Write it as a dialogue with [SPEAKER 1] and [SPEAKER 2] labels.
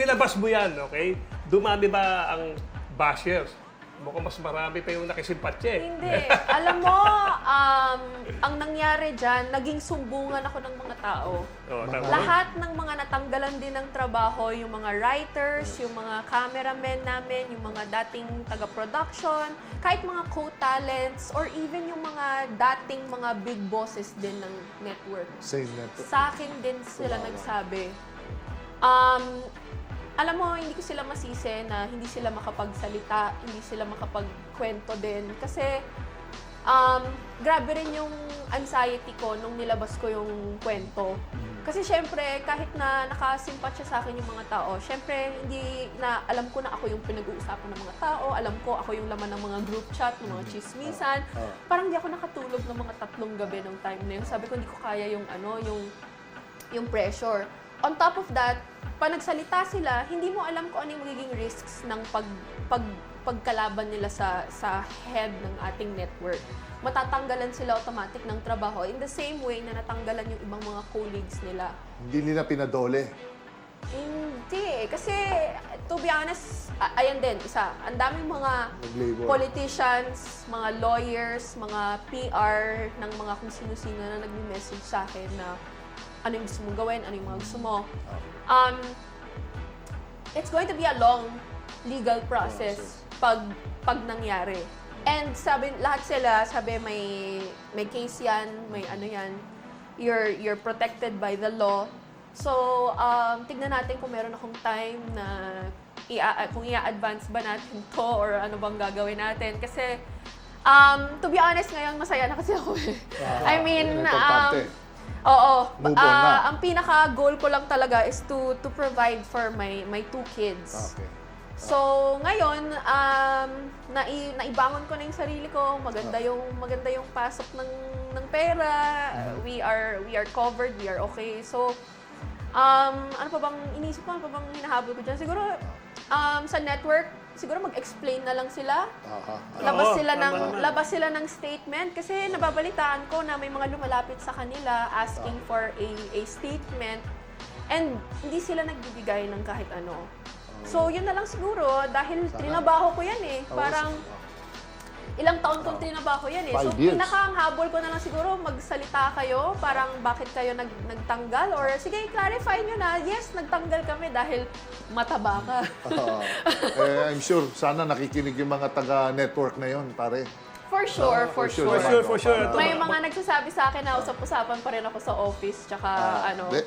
[SPEAKER 1] nilabas mo yan, okay, dumami ba ang bashers? Mukhang mas marami pa yung nakisimpatya eh.
[SPEAKER 2] Hindi. Alam mo, um, ang nangyari dyan, naging sumbungan ako ng mga tao.
[SPEAKER 1] Oh, tama.
[SPEAKER 2] Lahat ng mga natanggalan din ng trabaho, yung mga writers, yung mga cameramen namin, yung mga dating taga-production, kahit mga co-talents, or even yung mga dating mga big bosses din ng network.
[SPEAKER 3] Same network.
[SPEAKER 2] Sa akin din sila nagsabi. Um, alam mo, hindi ko sila masisi na hindi sila makapagsalita, hindi sila makapagkwento din. Kasi, um, grabe rin yung anxiety ko nung nilabas ko yung kwento. Kasi syempre, kahit na nakasimpat siya sa akin yung mga tao, syempre, hindi na alam ko na ako yung pinag-uusapan ng mga tao, alam ko ako yung laman ng mga group chat, ng mga chismisan.
[SPEAKER 3] Ah.
[SPEAKER 2] Parang hindi ako nakatulog ng mga tatlong gabi ng time na yun. Sabi ko, hindi ko kaya yung ano, yung yung pressure. On top of that, pag nagsalita sila, hindi mo alam kung ano yung magiging risks ng pag, pag, pagkalaban nila sa, sa head ng ating network. Matatanggalan sila automatic ng trabaho in the same way na natanggalan yung ibang mga colleagues nila.
[SPEAKER 3] Hindi nila pinadole.
[SPEAKER 2] Hindi. Kasi, to be honest, ayan din, isa. Ang daming mga
[SPEAKER 3] Nag-label.
[SPEAKER 2] politicians, mga lawyers, mga PR ng mga kung sino-sino na nag-message sa akin na ano yung gusto mong gawin, ano yung mga gusto mo. Um, it's going to be a long legal process pag pag nangyari. And sabi lahat sila, sabi may may case 'yan, may ano 'yan. You're you're protected by the law. So, um, tignan natin kung meron akong time na i- kung i-advance ba natin to or ano bang gagawin natin. Kasi, um, to be honest, ngayon masaya na kasi ako eh. I mean, um. Oo.
[SPEAKER 3] Move on
[SPEAKER 2] ah,
[SPEAKER 3] na.
[SPEAKER 2] ang pinaka-goal ko lang talaga is to to provide for my my two kids.
[SPEAKER 3] Okay.
[SPEAKER 2] So, ngayon, um, nai, naibangon ko na yung sarili ko. Maganda
[SPEAKER 3] Ah.
[SPEAKER 2] yung maganda yung pasok ng ng pera.
[SPEAKER 3] Mm-hmm.
[SPEAKER 2] We are we are covered, we are okay. So, um, ano pa bang inisip ko, ano pa bang hinahabol ko dyan? Siguro, um, sa network, siguro mag-explain na lang sila.
[SPEAKER 3] Aha.
[SPEAKER 2] Labas
[SPEAKER 1] Oo,
[SPEAKER 2] sila
[SPEAKER 1] tama
[SPEAKER 2] ng
[SPEAKER 1] naman.
[SPEAKER 2] labas sila ng statement kasi nababalitaan ko na may mga lumalapit sa kanila asking
[SPEAKER 3] Ah.
[SPEAKER 2] for a a statement and hindi sila nagbibigay ng kahit ano. So, yun na lang siguro dahil
[SPEAKER 3] Sana.
[SPEAKER 2] trinabaho ko yan eh. Parang ilang taon kong trinabaho yan eh. So,
[SPEAKER 3] Five years.
[SPEAKER 2] pinakang habol ko na lang siguro magsalita kayo, parang bakit kayo nag, nagtanggal or sige, clarify nyo na, yes, nagtanggal kami dahil mataba ka.
[SPEAKER 3] Ah, eh, I'm sure, sana nakikinig yung mga taga-network na yon pare.
[SPEAKER 2] For sure,
[SPEAKER 3] Ah,
[SPEAKER 2] for,
[SPEAKER 3] for sure
[SPEAKER 2] sure.
[SPEAKER 1] For sure, for sure. Ito,
[SPEAKER 2] May mga nagsasabi sa akin na usap-usapan pa rin ako sa office, tsaka
[SPEAKER 3] Ah,
[SPEAKER 2] ano.
[SPEAKER 3] di-